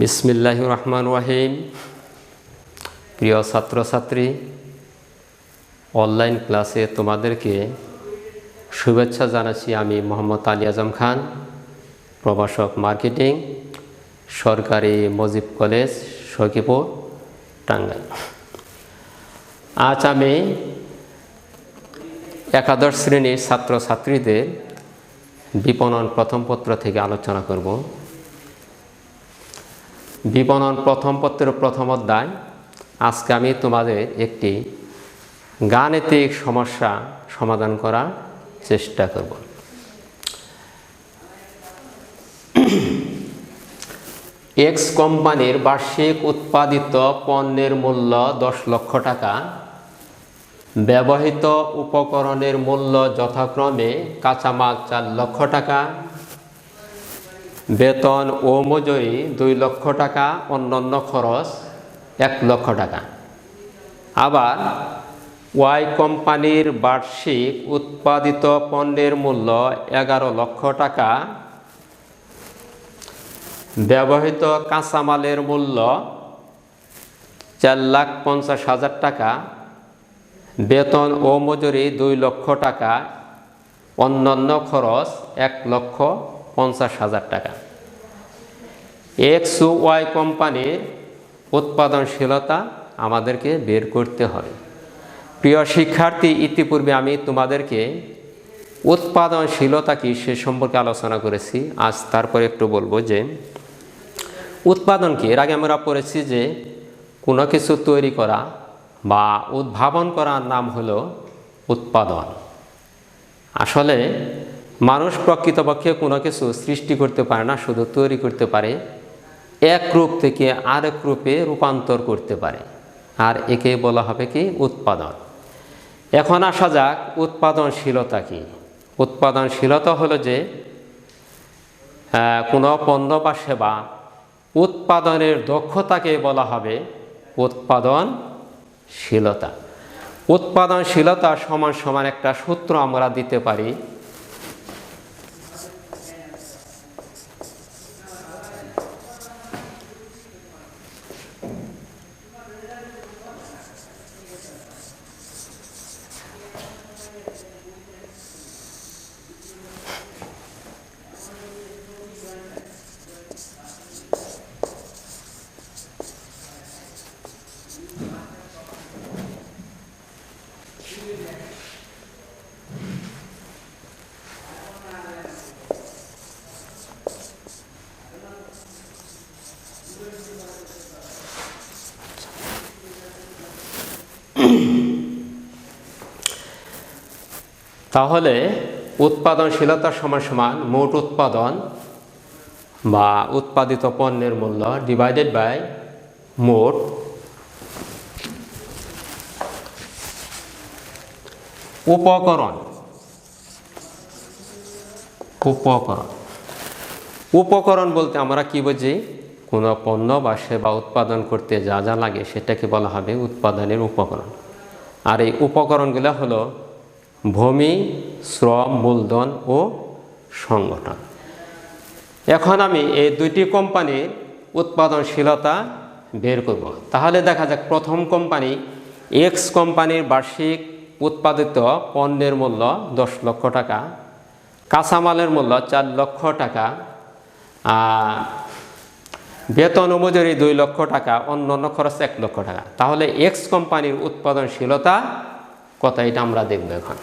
বিসমিল্লাহ রহমান রাহিম। প্রিয় ছাত্রছাত্রী অনলাইন ক্লাসে তোমাদেরকে শুভেচ্ছা জানাচ্ছি আমি মোহাম্মদ আলী আজম খান, প্রভাষক মার্কেটিং সরকারি মজিব কলেজ সখীপুর, টাঙ্গাইল। আজ আমি একাদশ শ্রেণির ছাত্রছাত্রীদের বিপণন প্রথম পত্র থেকে আলোচনা করব। বিপণন প্রথম পত্রের প্রথম অধ্যায়। আজকে আমি তোমাদের একটি গাণিতিক সমস্যা সমাধান করার চেষ্টা করব। এক্স কোম্পানির বার্ষিক উৎপাদিত পণ্যের মূল্য দশ লক্ষ টাকা। ব্যবহৃত উপকরণের মূল্য যথাক্রমে কাঁচামাল চার লক্ষ টাকা। বেতন ও মজুরি দুই লক্ষ টাকা, অন্যান্য খরচ এক লক্ষ টাকা। আবার, ওয়াই কোম্পানির বার্ষিক উৎপাদিত পণ্যের মূল্য এগারো লক্ষ টাকা। ব্যবহৃত কাঁচামালের মূল্য চার লাখ পঞ্চাশ হাজার টাকা। বেতন ও মজুরি দুই লক্ষ টাকা, অন্যান্য খরচ এক লক্ষ পঞ্চাশ হাজার টাকা। এক্স ওয়াই কোম্পানির উৎপাদনশীলতা আমাদেরকে বের করতে হবে। প্রিয় শিক্ষার্থী, ইতিপূর্বে আমি তোমাদেরকে উৎপাদনশীলতা কি সে সম্পর্কে আলোচনা করেছি। আজ তারপরে একটু বলব যে, উৎপাদন কি? এর আগে আমরা পড়েছি যে, কোনো কিছু তৈরি করা বা উদ্ভাবন করার নাম হলো উৎপাদন। আসলে মানুষ প্রকৃতপক্ষে কোনো কিছু সৃষ্টি করতে পারে না, শুধু তৈরি করতে পারে, এক রূপ থেকে আরেক রূপে রূপান্তর করতে পারে। আর একে বলা হবে কি? উৎপাদন। এখন আসা যাক উৎপাদনশীলতা কি? উৎপাদনশীলতা হলো যে কোনো পণ্য বা সেবা উৎপাদনের দক্ষতাকে বলা হবে উৎপাদনশীলতা। উৎপাদনশীলতা সমান সমান একটা সূত্র আমরা দিতে পারি তাহলে উৎপাদনশীলতা সমান সমান মোট উৎপাদন বা উৎপাদিত পণ্যের মূল্য ডিভাইডেড বাই মোট উপকরণ। উপকরণ। উপকরণ বলতে আমরা কি বুঝি? কোনো পণ্য বা সেবা উৎপাদন করতে যা যা লাগে সেটাকে বলা হবে উৎপাদনের উপকরণ। আর এই উপকরণগুলো হলো ভূমি, শ্রম, মূলধন ও সংগঠন। এখন আমি এই দুইটি কোম্পানির উৎপাদনশীলতা বের করব। তাহলে দেখা যাক প্রথম কোম্পানি এক্স কোম্পানির বার্ষিক উৎপাদিত পণ্যের মূল্য দশ লক্ষ টাকা, কাঁচামালের মূল্য চার লক্ষ টাকা বেতন মজুরি দুই লক্ষ টাকা অন্য অন্য খরচ এক লক্ষ টাকা। তাহলে এক্স কোম্পানির উৎপাদনশীলতা কথা এটা আমরা দেখব এখন।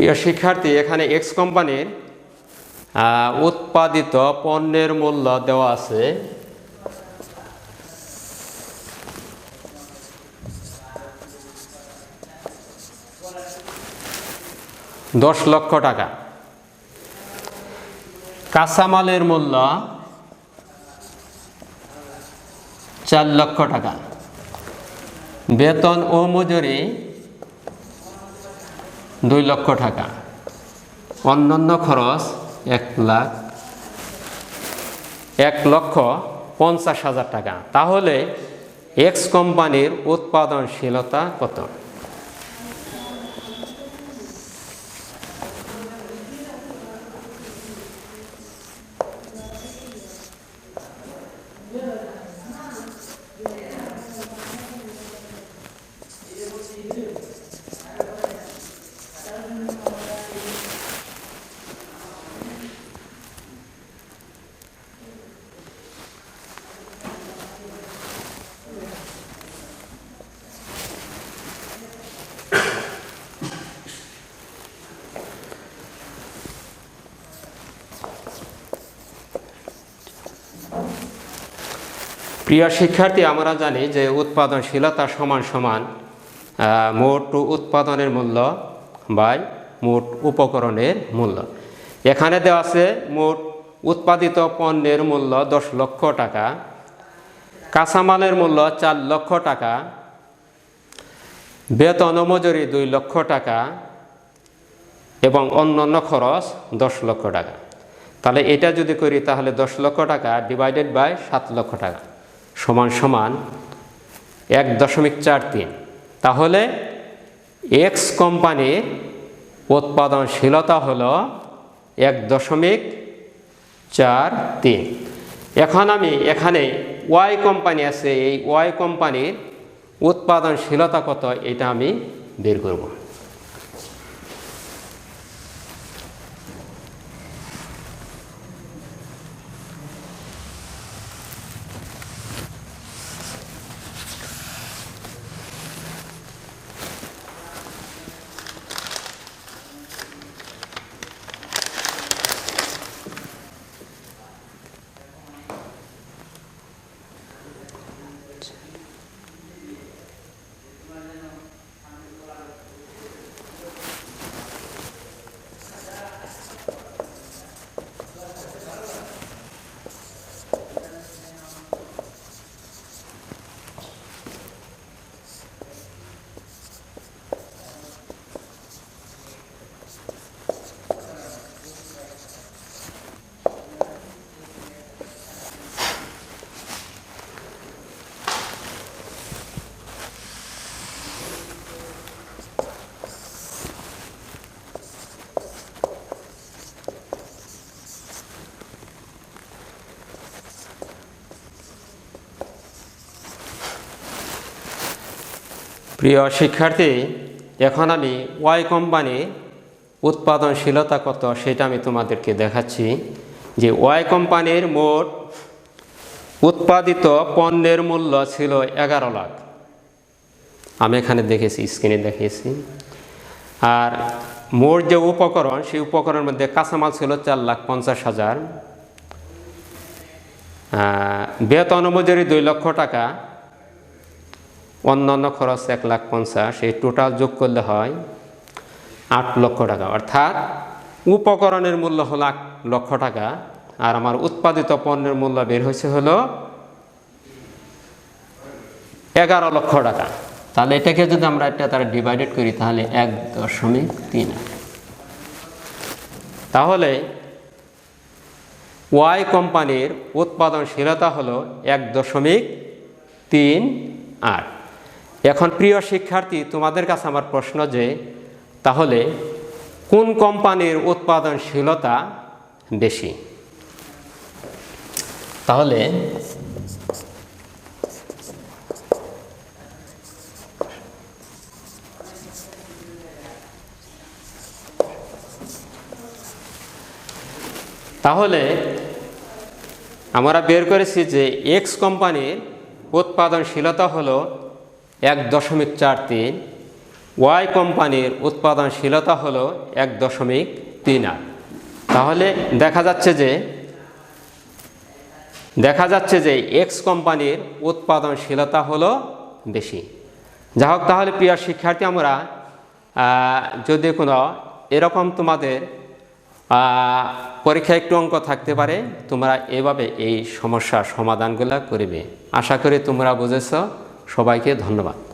প্রিয় শিক্ষার্থী, এখানে এক্স কোম্পানির উৎপাদিত পণ্যের মূল্য দেওয়া আছে। দশ লক্ষ টাকা। কাঁচামালের মূল্য চার লক্ষ টাকা। বেতন ও মজুরি দুই লক্ষ টাকা। অন্যান্য খরচ এক লাখ। এক লক্ষ পঞ্চাশ হাজার টাকা। তাহলে এক্স কোম্পানির উৎপাদনশীলতা কত? প্রিয় শিক্ষার্থী, আমরা জানি যে উৎপাদনশীলতা সমান সমান মোট উৎপাদনের মূল্য বাই মোট উপকরণের মূল্য। এখানে দেওয়া আছে মোট উৎপাদিত পণ্যের মূল্য দশ লক্ষ টাকা, কাঁচামালের মূল্য চার লক্ষ টাকা, বেতন মজুরি দুই লক্ষ টাকা, এবং অন্যান্য খরচ দশ লক্ষ টাকা। তাহলে এটা যদি করি, তাহলে দশ লক্ষ টাকা ডিভাইডেড বাই সাত লক্ষ টাকা। সমান সমান এক দশমিক চার তিন। তাহলে এক্স কোম্পানির উৎপাদনশীলতা হলো এক দশমিক চার তিন। এখন আমি এখানে ওয়াই কোম্পানি আছে, এই ওয়াই কোম্পানির উৎপাদনশীলতা কত, এটা আমি বের করব। প্রিয় শিক্ষার্থী, এখন আমি ওয়াই কোম্পানি উৎপাদনশীলতা কত সেটা আমি তোমাদেরকে দেখাচ্ছি। যে ওয়াই কোম্পানির মোট উৎপাদিত পণ্যের মূল্য ছিল এগারো লাখ। আমি এখানে দেখেছি স্ক্রিনে দেখিয়েছি। আর মোট যে উপকরণ, সেই উপকরণের মধ্যে কাঁচামাল ছিল চার লাখ পঞ্চাশ হাজার। বেতন মজুরি দুই লক্ষ টাকা। অন্যান্য খরচ এক লাখ পঞ্চাশ, এই টোটাল যোগ করলে হয় আট লক্ষ টাকা। অর্থাৎ উপকরণের মূল্য হলো আট লক্ষ টাকা, আর আমার উৎপাদিত পণ্যের মূল্য বের হয়েছে হলো এগারো লক্ষ টাকা। তাহলে এটাকে যদি আমরা এটা তারা ডিভাইডেড করি, তাহলে এক দশমিক তিন। তাহলে ওয়াই কোম্পানির উৎপাদনশীলতা হলো এক দশমিক তিন আট। এখন প্রিয় শিক্ষার্থী, তোমাদের কাছে আমার প্রশ্ন যে, তাহলে কোন কোম্পানির উৎপাদনশীলতা বেশি? তাহলে তাহলে আমরা বের করেছি যে এক্স কোম্পানির উৎপাদনশীলতা হলো এক দশমিক চার তিন। ওয়াই কোম্পানির উৎপাদনশীলতা হলো এক দশমিক তিন আট। তাহলে দেখা যাচ্ছে যে, দেখা যাচ্ছে যে এক্স কোম্পানির উৎপাদনশীলতা হলো বেশি। যা হোক, তাহলে প্রিয় শিক্ষার্থী, আমরা যদি কোনো এরকম তোমাদের পরীক্ষায় একটু অঙ্ক থাকতে পারে, তোমরা এভাবে এই সমস্যার সমাধানগুলো করবে। আশা করি তোমরা বুঝেছ। সবাইকে ধন্যবাদ।